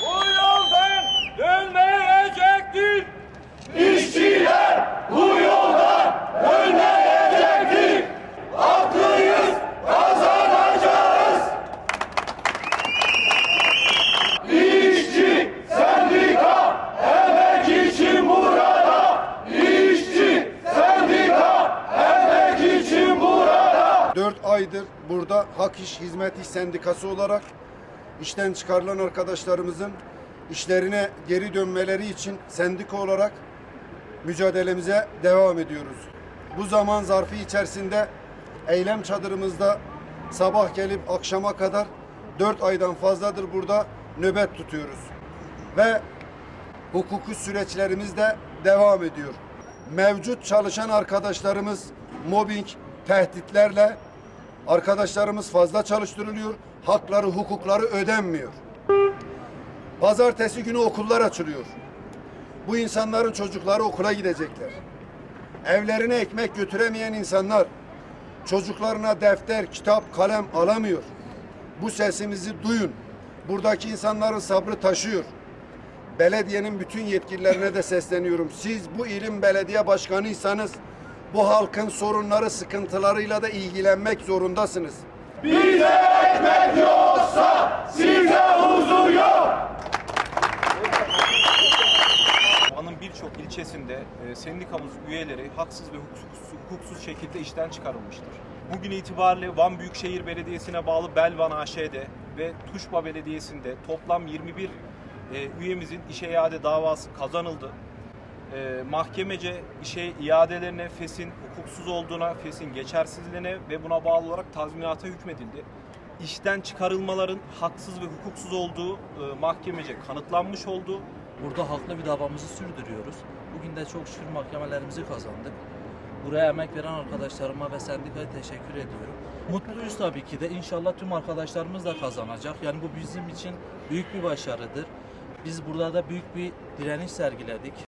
Bu yoldan dönmeyecektir. İşçiler bu yoldan dönmeyecektir. Haklıyız, kazanacağız. İşçi, sendika, emek için burada. İşçi, sendika, emek için burada. 4 aydır burada Hak İş Hizmet İş Sendikası olarak işten çıkarılan arkadaşlarımızın işlerine geri dönmeleri için sendika olarak mücadelemize devam ediyoruz. Bu zaman zarfı içerisinde eylem çadırımızda sabah gelip akşama kadar 4 aydan fazladır burada nöbet tutuyoruz. Ve hukuki süreçlerimiz de devam ediyor. Mevcut çalışan arkadaşlarımız mobbing, tehditlerle arkadaşlarımız fazla çalıştırılıyor. Hakları, hukukları ödenmiyor. Pazartesi günü okullar açılıyor. Bu insanların çocukları okula gidecekler. Evlerine ekmek götüremeyen insanlar çocuklarına defter, kitap, kalem alamıyor. Bu sesimizi duyun. Buradaki insanların sabrı taşıyor belediyenin bütün yetkililerine de sesleniyorum. Siz bu ilin belediye başkanıysanız bu halkın sorunları, sıkıntılarıyla da ilgilenmek zorundasınız. Bize ekmek yoksa size huzur yok. Van'ın birçok ilçesinde e, sendikamız üyeleri haksız ve hukuksuz, hukuksuz şekilde işten çıkarılmıştır. Bugün itibariyle Van Büyükşehir Belediyesi'ne bağlı Belvan AŞ'de ve Tuşba Belediyesi'nde toplam 21 e, üyemizin işe iade davası kazanıldı. E, mahkemece işe iadelerine FES'in hukuksuz olduğuna, FES'in geçersizliğine ve buna bağlı olarak tazminata hükmedildi. İşten çıkarılmaların haksız ve hukuksuz olduğu e, mahkemece kanıtlanmış oldu. Burada haklı bir davamızı sürdürüyoruz. Bugün de çok şükür mahkemelerimizi kazandık. Buraya emek veren arkadaşlarıma ve sendikaya teşekkür ediyorum. Mutluyuz tabii ki de. İnşallah tüm arkadaşlarımız da kazanacak. Yani bu bizim için büyük bir başarıdır. Biz burada da büyük bir direniş sergiledik.